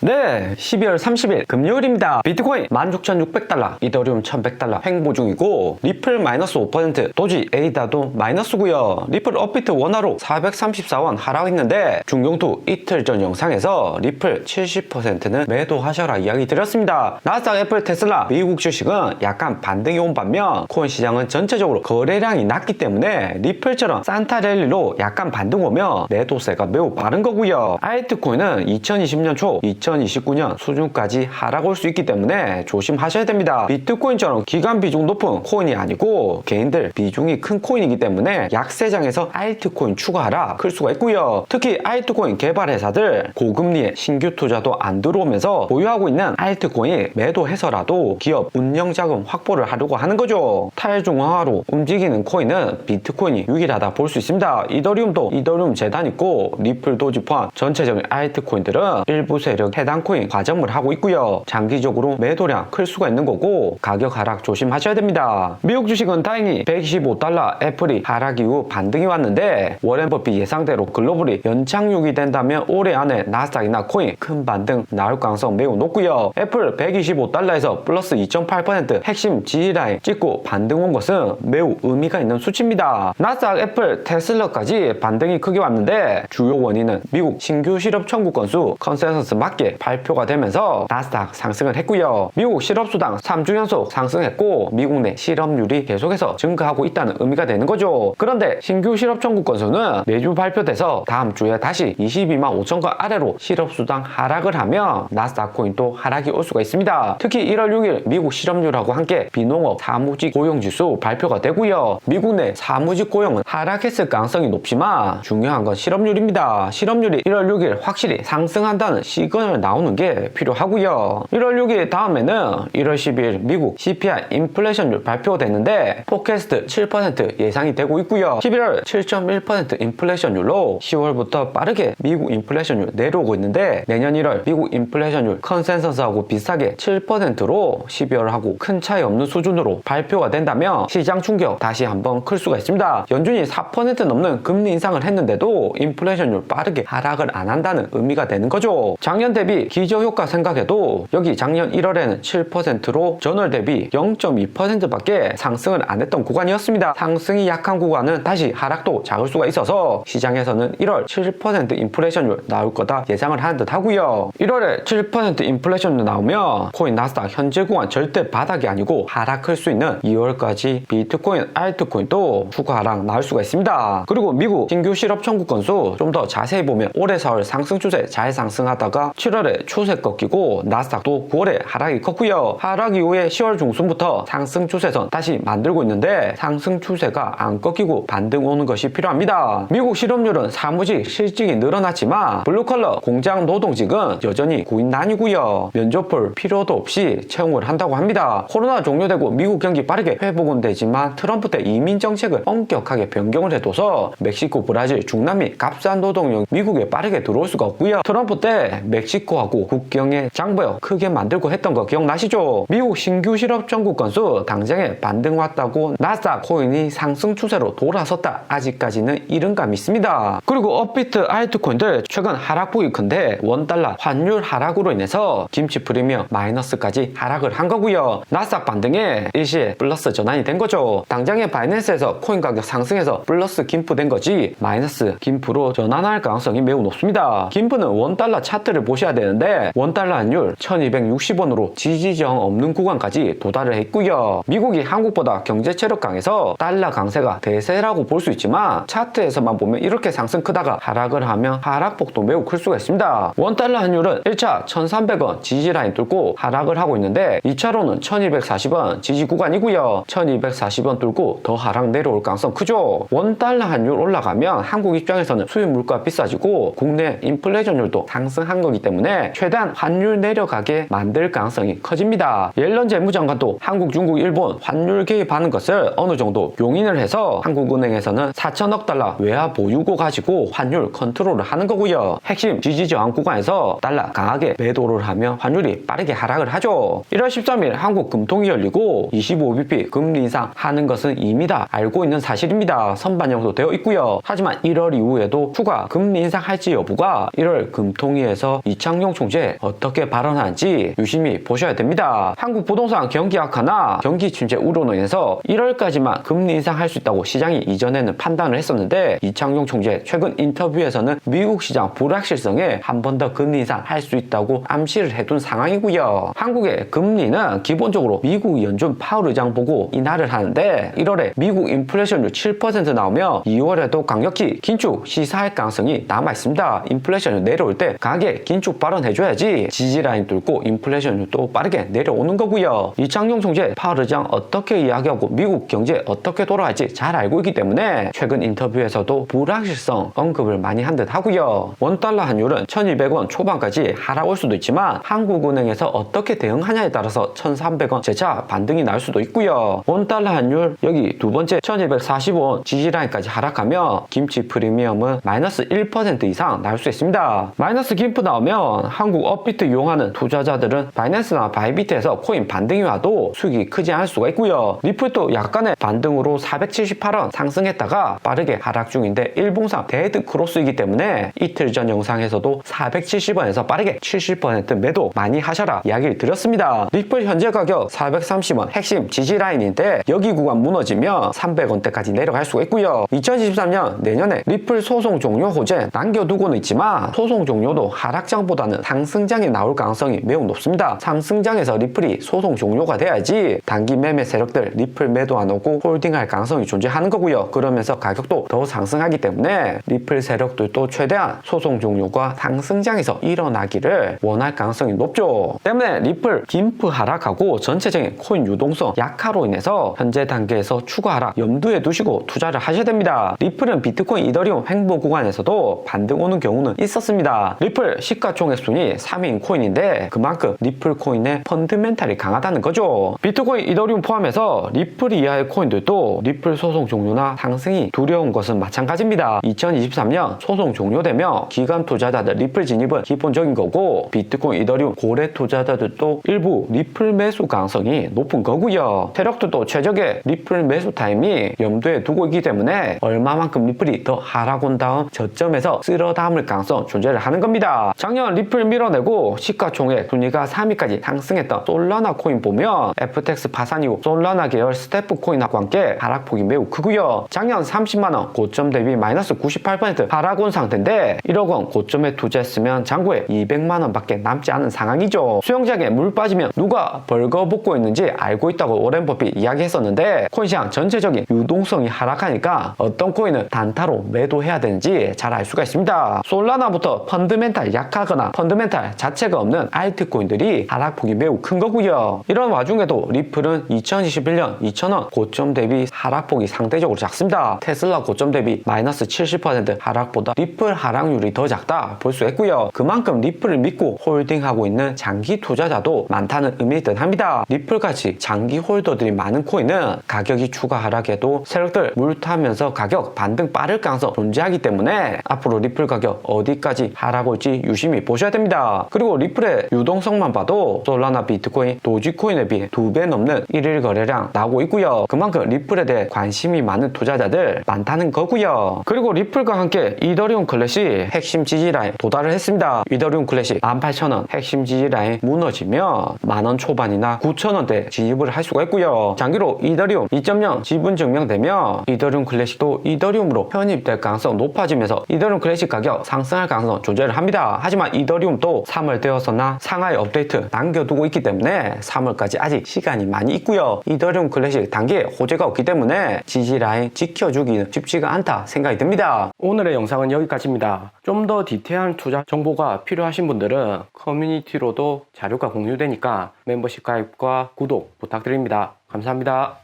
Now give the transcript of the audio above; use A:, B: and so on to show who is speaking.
A: 네, 12월 30일 금요일입니다. 비트코인 16,600달러, 이더리움 1,100달러 횡보 중이고 리플 마이너스 5%, 도지 에이다도 마이너스고요. 리플 업비트 원화로 434원 하락했는데 중경투 이틀 전 영상에서 리플 70%는 매도하셔라 이야기 드렸습니다. 나스닥, 애플, 테슬라, 미국 주식은 약간 반등이 온 반면 코인 시장은 전체적으로 거래량이 낮기 때문에 리플처럼 산타 랠리로 약간 반등 오면 매도세가 매우 바른 거고요. 알트코인은 2020년 초 2029년 수준까지 하락 올 수 있기 때문에 조심하셔야 됩니다. 비트코인처럼 기간 비중 높은 코인이 아니고 개인들 비중이 큰 코인이기 때문에 약세장에서 알트코인 추가하라 클 수가 있고요. 특히 알트코인 개발 회사들 고금리에 신규 투자도 안 들어오면서 보유하고 있는 알트코인 매도해서라도 기업 운영 자금 확보를 하려고 하는 거죠. 탈중앙화로 움직이는 코인은 비트코인이 유일하다 볼 수 있습니다. 이더리움도 이더리움 재단 있고 리플 도 지 포함 전체적인 알트코인들은 일부 세력 해당 코인 과점을 하고 있고요. 장기적으로 매도량 클 수가 있는 거고 가격 하락 조심하셔야 됩니다. 미국 주식은 다행히 125달러 애플이 하락 이후 반등이 왔는데 워렌 버핏 예상대로 글로벌이 연착륙이 된다면 올해 안에 나스닥이나 코인 큰 반등 나올 가능성 매우 높고요. 애플 125달러에서 플러스 2.8% 핵심 지지라인 찍고 반등 온 것은 매우 의미가 있는 수치입니다. 나스닥, 애플, 테슬라까지 반등이 크게 왔는데 주요 원인은 미국 신규 실업 청구 건수 컨센서스 맞게 발표가 되면서 나스닥 상승을 했고요. 미국 실업수당 3주 연속 상승했고 미국 내 실업률이 계속해서 증가하고 있다는 의미가 되는 거죠. 그런데 신규 실업 청구 건수는 매주 발표돼서 다음 주에 다시 22만 5천 건 아래로 실업수당 하락을 하면 나스닥 코인도 하락이 올 수가 있습니다. 특히 1월 6일 미국 실업률하고 함께 비농업 사무직 고용지수 발표가 되고요. 미국 내 사무직 고용은 하락했을 가능성이 높지만 중요한 건 실업률입니다. 실업률이 1월 6일 확실히 상승한다는 시그널 나오는 게 필요하고요. 1월 6일 다음에는 1월 12일 미국 CPI 인플레이션율 발표됐는데 포캐스트 7% 예상이 되고 있고요. 11월 7.1% 인플레이션율로 10월부터 빠르게 미국 인플레이션율 내려오고 있는데 내년 1월 미국 인플레이션율 컨센서스하고 비슷하게 7%로 12월하고 큰 차이 없는 수준으로 발표가 된다면 시장 충격 다시 한번 클 수가 있습니다. 연준이 4% 넘는 금리 인상을 했는데도 인플레이션율 빠르게 하락을 안 한다는 의미가 되는 거죠. 작년 대비 기저효과 생각해도 여기 작년 1월에는 7%로 전월 대비 0.2%밖에 상승을 안 했던 구간이었습니다. 상승이 약한 구간은 다시 하락도 작을 수가 있어서 시장에서는 1월 7% 인플레이션율 나올 거다 예상을 하는 듯 하고요. 1월에 7% 인플레이션율 나오면 코인 나스닥 현재 구간 절대 바닥이 아니고 하락할 수 있는 2월까지 비트코인, 알트코인도 추가 하락 나올 수가 있습니다. 그리고 미국 신규 실업 청구 건수 좀 더 자세히 보면 올해 4월 상승 추세 잘 상승하다가 7월에 추세 꺾이고 나스닥도 9월에 하락이 컸고요. 하락 이후에 10월 중순부터 상승 추세선 다시 만들고 있는데 상승 추세가 안 꺾이고 반등 오는 것이 필요합니다. 미국 실업률은 사무직 실직이 늘어났지만 블루컬러 공장 노동직은 여전히 구인난이고요. 면접 볼 필요도 없이 채용을 한다고 합니다. 코로나 종료되고 미국 경기 빠르게 회복은 되지만 트럼프 때 이민 정책을 엄격하게 변경을 해둬서 멕시코, 브라질, 중남미 값싼 노동력 미국에 빠르게 들어올 수가 없고요. 트럼프 때 멕시코 하고 국경에 장벽 크게 만들고 했던 거 기억나시죠? 미국 신규 실업 청구 건수 당장에 반등 왔다고 나스닥 코인이 상승 추세로 돌아섰다. 아직까지는 이른 감이 있습니다. 그리고 업비트 알트코인들 최근 하락폭이 큰데 원달러 환율 하락으로 인해서 김치 프리미엄 마이너스까지 하락을 한 거고요. 나스닥 반등에 일시에 플러스 전환이 된 거죠. 당장에 바이낸스에서 코인 가격 상승해서 플러스 김프된 거지 마이너스 김프로 전환할 가능성이 매우 높습니다. 김프는 원달러 차트를 보셔야 되는데 원달러 환율 1260원으로 지지저항 없는 구간까지 도달을 했고요. 미국이 한국보다 경제 체력 강해서 달러 강세가 대세라고 볼 수 있지만 차트에서만 보면 이렇게 상승 크다가 하락을 하면 하락폭도 매우 클 수가 있습니다. 원달러 환율은 1차 1300원 지지라인 뚫고 하락을 하고 있는데 2차로는 1240원 지지 구간이고요. 1240원 뚫고 더 하락 내려올 가능성 크죠. 원달러 환율 올라가면 한국 입장에서는 수입 물가 비싸지고 국내 인플레이션율도 상승한 거기 때문에 때문에 최대한 환율 내려가게 만들 가능성이 커집니다. 옐런 재무장관도 한국, 중국, 일본 환율 개입하는 것을 어느 정도 용인을 해서 한국은행에서는 4천억 달러 외화 보유고 가지고 환율 컨트롤을 하는 거고요. 핵심 지지 저항 구간에서 달러 강하게 매도를 하면 환율이 빠르게 하락을 하죠. 1월 13일 한국 금통이 열리고 25bp 금리 인상 하는 것은 이미 다 알고 있는 사실입니다. 선반영도 되어 있고요. 하지만 1월 이후에도 추가 금리 인상할지 여부가 1월 금통위에서 이창용 총재 어떻게 발언하는지 유심히 보셔야 됩니다. 한국 부동산 경기 악화나 경기 침체 우려로 인해서 1월까지만 금리 인상할 수 있다고 시장이 이전에는 판단을 했었는데 이창용 총재 최근 인터뷰에서는 미국 시장 불확실성에 한 번 더 금리 인상 할 수 있다고 암시를 해둔 상황이고요. 한국의 금리는 기본적으로 미국 연준 파월 의장 보고 인하를 하는데 1월에 미국 인플레이션율 7% 나오면 2월에도 강력히 긴축 시사할 가능성이 남아 있습니다. 인플레이션이 내려올 때 강하게 긴축 발언해줘야지 지지라인 뚫고 인플레이션율도 빠르게 내려오는 거고요. 이창용 총재 파월 의장 어떻게 이야기하고 미국 경제 어떻게 돌아갈지 잘 알고 있기 때문에 최근 인터뷰에서도 불확실성 언급을 많이 한 듯 하고요. 원달러 환율은 1200원 초반까지 하락올 수도 있지만 한국은행에서 어떻게 대응하냐에 따라서 1300원 재차 반등이 날 수도 있고요. 원달러 환율 여기 두 번째 1245원 지지라인까지 하락하면 김치 프리미엄은 마이너스 1% 이상 날수 있습니다. 마이너스 김프 나오면 한국 업비트 이용하는 투자자들은 바이낸스나 바이비트에서 코인 반등이 와도 수익이 크지 않을 수가 있고요. 리플도 약간의 반등으로 478원 상승했다가 빠르게 하락 중인데 일봉상 데드 크로스이기 때문에 이틀 전 영상에서도 470원에서 빠르게 70% 매도 많이 하셔라 이야기를 드렸습니다. 리플 현재 가격 430원 핵심 지지 라인인데 여기 구간 무너지면 300원대까지 내려갈 수가 있고요. 2023년 내년에 리플 소송 종료 호재 남겨두고는 있지만 소송 종료도 하락 장보다 는 상승장이 나올 가능성이 매우 높습니다. 상승장에서 리플이 소송 종료가 돼야지 단기 매매 세력들 리플 매도 안 오고 홀딩할 가능성이 존재하는 거고요. 그러면서 가격도 더 상승하기 때문에 리플 세력들도 최대한 소송 종료가 상승장에서 일어나기를 원할 가능성이 높죠. 때문에 리플 김프 하락하고 전체적인 코인 유동성 약화로 인해서 현재 단계에서 추가 하락 염두에 두시고 투자를 하셔야 됩니다. 리플은 비트코인 이더리움 횡보 구간에서도 반등 오는 경우는 있었습니다. 리플 시가 총액 순위 3위인 코인인데 그만큼 리플 코인의 펀드멘탈이 강하다는 거죠. 비트코인 이더리움 포함해서 리플 이하의 코인들도 리플 소송 종료나 상승이 두려운 것은 마찬가지입니다. 2023년 소송 종료되면 기관 투자자들 리플 진입은 기본적인 거고 비트코인 이더리움 고래 투자자들도 일부 리플 매수 가능성이 높은 거고요. 세력들도 최적의 리플 매수 타임이 염두에 두고 있기 때문에 얼마만큼 리플이 더 하락 온 다음 저점에서 쓸어 담을 가능성 존재를 하는 겁니다. 작년 리플 밀어내고 시가총액 순위가 3위까지 상승했던 솔라나 코인 보면 FTX 파산 이후 솔라나 계열 스태프 코인하고 함께 하락폭이 매우 크고요. 작년 30만원 고점 대비 마이너스 98% 하락 온 상태인데 1억 원 고점에 투자했으면 잔고에 200만원 밖에 남지 않은 상황이죠. 수영장에 물 빠지면 누가 벌거벗고 있는지 알고 있다고 오렌 버핏 이야기했었는데 코인시장 전체적인 유동성이 하락하니까 어떤 코인을 단타로 매도해야 되는지 잘 알 수가 있습니다. 솔라나부터 펀드멘탈 약하거나 펀드멘탈 자체가 없는 알트코인들이 하락폭이 매우 큰 거고요. 이런 와중에도 리플은 2021년 2,000원 고점 대비 하락폭이 상대적으로 작습니다. 테슬라 고점 대비 마이너스 70% 하락보다 리플 하락률이 더 작다 볼 수 있고요. 그만큼 리플을 믿고 홀딩하고 있는 장기 투자자도 많다는 의미를 뜻합니다. 리플같이 장기 홀더들이 많은 코인은 가격이 추가 하락해도 세력들 물 타면서 가격 반등 빠를 가능성 존재하기 때문에 앞으로 리플 가격 어디까지 하락 올지 유심히 보셔야 됩니다. 그리고 리플의 유동성만 봐도 솔라나 비트코인, 도지코인에 비해 두 배 넘는 일일 거래량 나오고 있고요. 그만큼 리플에 대해 관심이 많은 투자자들 많다는 거고요. 그리고 리플과 함께 이더리움 클래시 핵심 지지 라인 도달을 했습니다. 이더리움 클래시 18,000원 핵심 지지 라인 무너지면 만원 초반이나 9,000원대 진입을 할 수가 있고요. 장기로 이더리움 2.0 지분 증명되면 이더리움 클래식도 이더리움으로 편입될 가능성 높아지면서 이더리움 클래식 가격 상승할 가능성 존재를 합니다. 하지만 이더리움도 3월 되어서나 상하이 업데이트 남겨두고 있기 때문에 3월까지 아직 시간이 많이 있고요. 이더리움 클래식 단계에 호재가 없기 때문에 지지 라인 지켜주기는 쉽지가 않다 생각이 듭니다.
B: 오늘의 영상은 여기까지입니다. 좀 더 디테일한 투자 정보가 필요하신 분들은 커뮤니티로도 자료가 공유되니까 멤버십 가입과 구독 부탁드립니다. 감사합니다.